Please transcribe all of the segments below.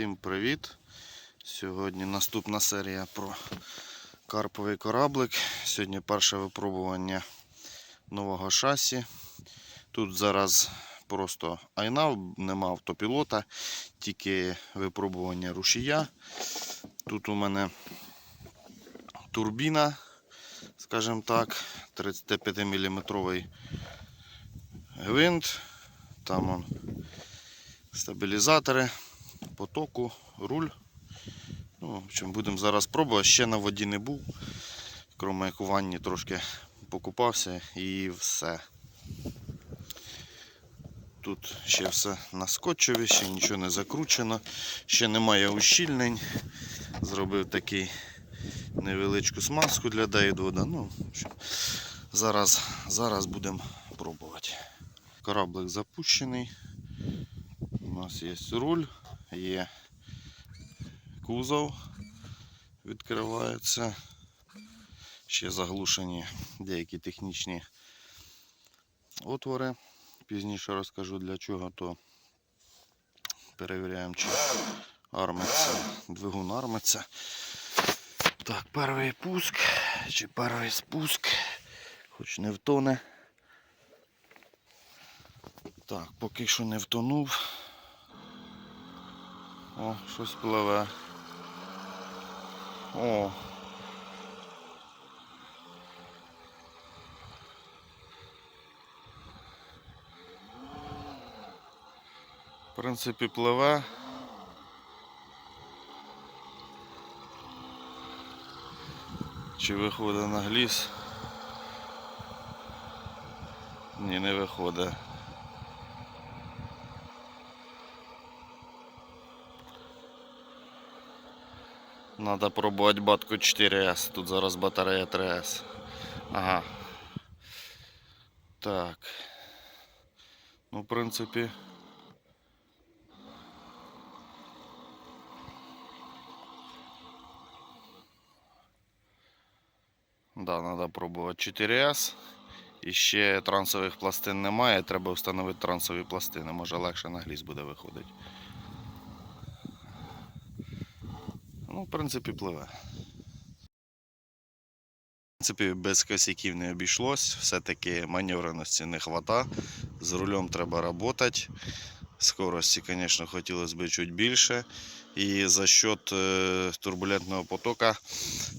Всім привіт! Сьогодні наступна серія про карповий кораблик. Сьогодні перше випробування нового шасі. Тут зараз просто айна, нема автопілота, тільки випробування рушія. Тут у мене турбіна, скажімо так, 35 мм гвинт. Там он стабілізатори, потоку, руль. Ну, в общем, будемо зараз пробувати. Ще на воді не був. Крім як у ванні трошки покупався і все. Тут ще все на скотчеві, ще нічого не закручено, ще немає ущільнень. Зробив такий невеличку смазку для дайдвода. Ну, зараз, зараз будемо пробувати. Кораблик запущений. У нас є руль, є кузов, відкривається. Ще заглушені деякі технічні отвори. Пізніше розкажу для чого, то перевіряємо, чи армиться, двигун армиться. Так, перший пуск, чи перший спуск, хоч не втоне. Так, поки що не втонув. О, щось пливе. О. В принципі, пливе. Чи виходить на гліс? Ні, не виходить. Надо пробувати батку 4С. Тут зараз батарея 3С. Ага. Так. Ну, в принципі. Да, треба пробувати 4С. І ще трансових пластин немає, треба встановити трансові пластини. Може легше на гліз буде виходити. Ну, в принципі, пливе. В принципі, без косяків не обійшлось. Все-таки маневреності не вистачає. З рулем треба працювати. Скорості, звісно, хотілося б чуть більше. І за счет е, турбулентного потока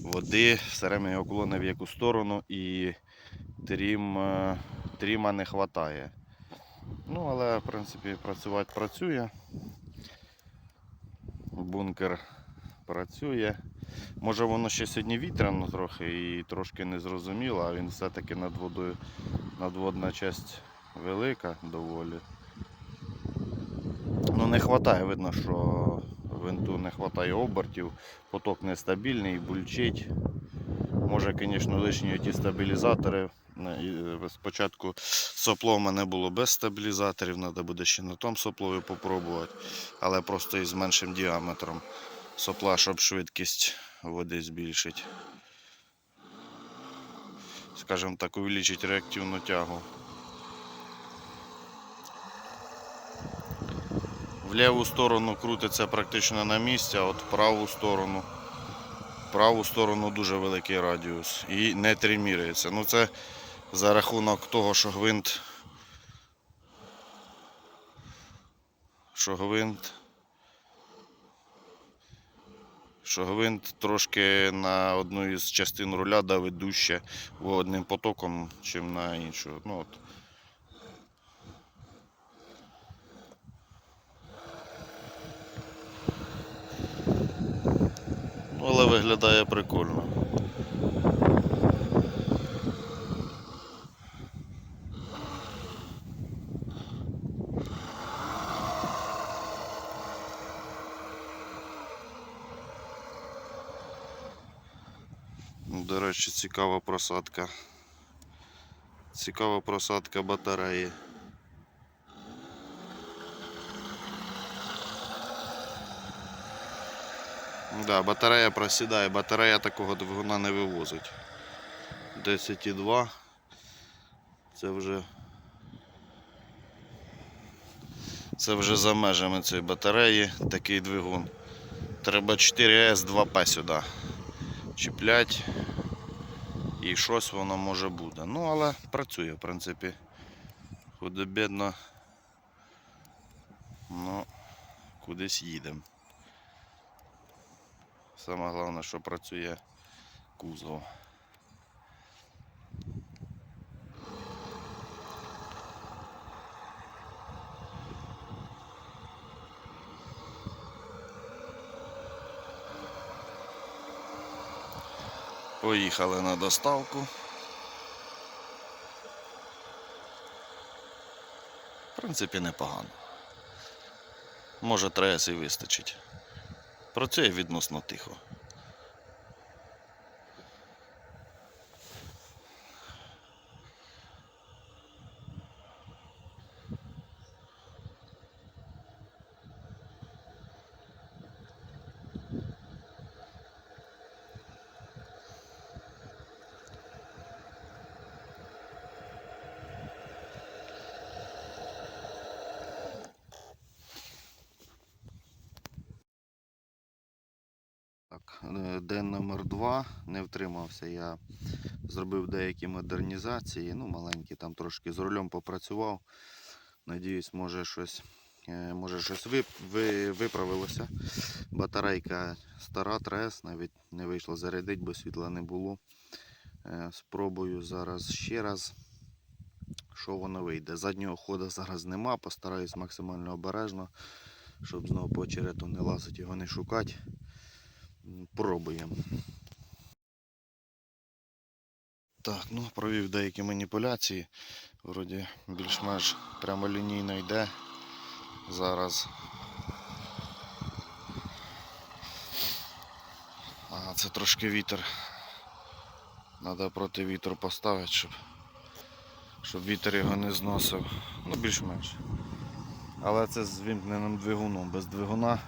води все время його в яку сторону і трім, е, тріма не вистачає. Ну, але, в принципі, працювати працює. Бункер працює. Може воно ще сьогодні вітряно трохи і трошки не зрозуміло, а він все-таки над водою, надводна часть велика доволі. Ну не вистачає, видно, що винту не вистачає обертів, поток нестабільний, бульчить. Може, звісно, лишні ті стабілізатори. Е, Спочатку сопло в мене було без стабілізаторів, треба буде ще на тому соплові попробувати, але просто із меншим діаметром сопла, щоб швидкість води збільшити. Скажімо так, увеличити реактивну тягу. В ліву сторону крутиться практично на місці, а от в праву сторону. В праву сторону дуже великий радіус і не тримірується. Ну це за рахунок того, що гвинт. Що гвинт. Що гвинт трошки на одну із частин руля давить дужче одним потоком, чим на іншу. Ну, от. Ну, але виглядає прикольно. Цікава просадка. Цікава просадка батареї. Да, батарея просідає, батарея такого двигуна не вивозить. 10,2. Це вже Це вже за межами цієї батареї такий двигун. Треба 4С 2П сюди чіплять. І щось воно може буде. Ну, але працює, в принципі. Худо-бідно. Ну, кудись їдемо. Саме головне, що працює кузов. Поїхали на доставку. В принципі, непогано. Може, трес і вистачить. Працює відносно тихо. Так, е, день номер два. Не втримався. Я зробив деякі модернізації, ну маленькі, там трошки з рулем попрацював. Надіюсь, може щось, е, може щось вип, ви, виправилося. Батарейка стара, трес, навіть не вийшло зарядити, бо світла не було. Е, Спробую зараз ще раз, що воно вийде. Заднього ходу зараз нема, постараюсь максимально обережно, щоб знову по очерету не лазити, його не шукати. Пробуємо. Так, ну провів деякі маніпуляції. Вроді більш-менш прямолінійно йде. Зараз. А, це трошки вітер. Треба проти вітру поставити, щоб, щоб вітер його не зносив. Ну, більш-менш. Але це з вимкненим двигуном. Без двигуна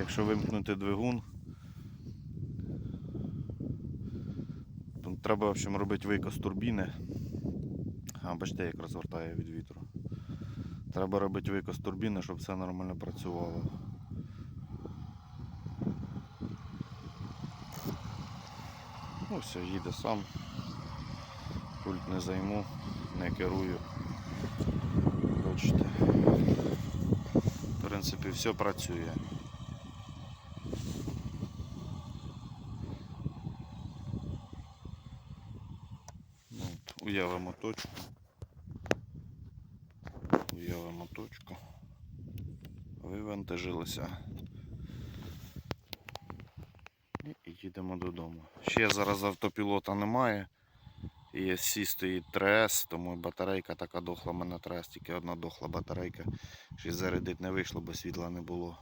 Якщо вимкнути двигун, то треба в общем, робити викос турбіни. А, бачите, як розвертає від вітру. Треба робити викос турбіни, щоб все нормально працювало. Ну все, їде сам. Пульт не займу, не керую. Бачите. В принципі, все працює. Ну, от, уявимо точку. Уявимо точку. Вивантажилися. І їдемо додому. Ще зараз автопілота немає. ESC стоїть 3S, тому батарейка така дохла, У мене 3S, тільки одна дохла батарейка. Ще зарядити не вийшло, бо світла не було.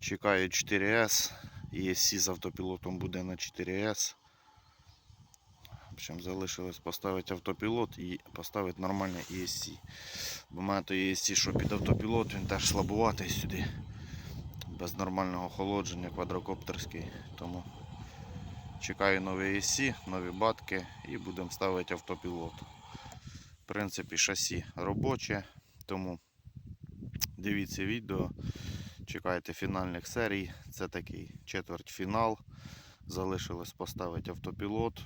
Чекаю 4S. ESC з автопілотом буде на 4S. В залишилось поставити автопілот і поставити нормальний ESC. Бо мене той ESC, що під автопілот, він теж слабуватий сюди. Без нормального охолодження, квадрокоптерський. Тому чекаю новий ESC, нові батки і будемо ставити автопілот. В принципі, шасі робоче, тому дивіться відео. Чекайте фінальних серій. Це такий четвертьфінал. Залишилось поставити автопілот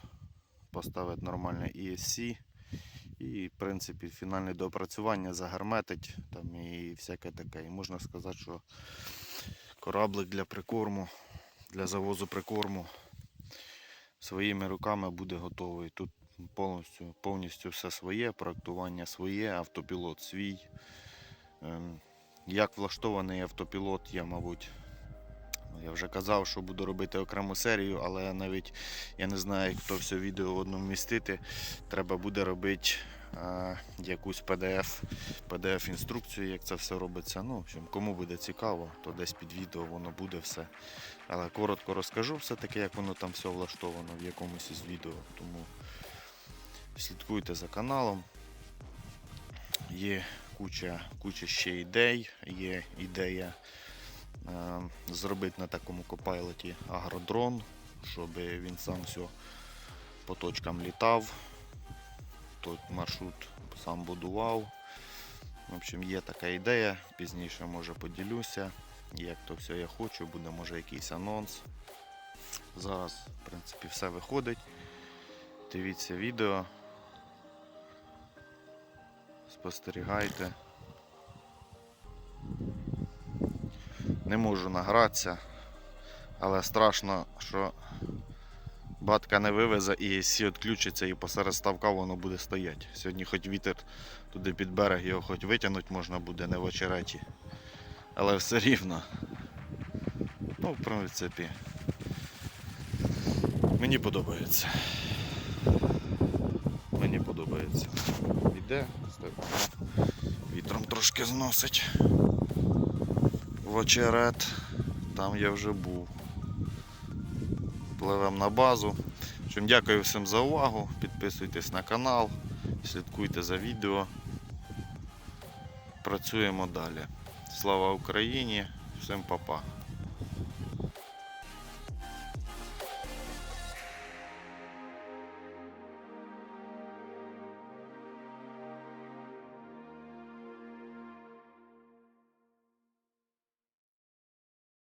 поставити нормальний ESC і, в принципі, фінальне доопрацювання загерметить там і всяке таке. І можна сказати, що кораблик для прикорму, для завозу прикорму своїми руками буде готовий. Тут повністю, повністю все своє, проектування своє, автопілот свій. Ем, Як влаштований автопілот, я, мабуть, я вже казав, що буду робити окрему серію, але навіть я не знаю, як то все відео в одному містити. Треба буде робити е, якусь PDF, PDF інструкцію, як це все робиться. Ну, в общем, кому буде цікаво, то десь під відео воно буде все. Але коротко розкажу все-таки, як воно там все влаштовано в якомусь із відео. Тому слідкуйте за каналом. Є куча, куча ще ідей, є ідея зробити на такому копайлоті агродрон, щоб він сам все по точкам літав, той маршрут сам будував. В общем, є така ідея, пізніше може поділюся. Як то все я хочу, буде може якийсь анонс. Зараз, в принципі, все виходить. Дивіться відео. Спостерігайте. Не можу награтися, але страшно, що батка не вивезе і сі відключиться і посеред ставка воно буде стояти. Сьогодні хоч вітер туди під берег його хоч витягнути можна буде не в очереті. Але все рівно. Ну, в принципі, мені подобається. Мені подобається. Іде, вітром трошки зносить. В очерет. Там я вже був. Пливемо на базу. Чим дякую всім за увагу. Підписуйтесь на канал, слідкуйте за відео. Працюємо далі. Слава Україні! Всім па-па!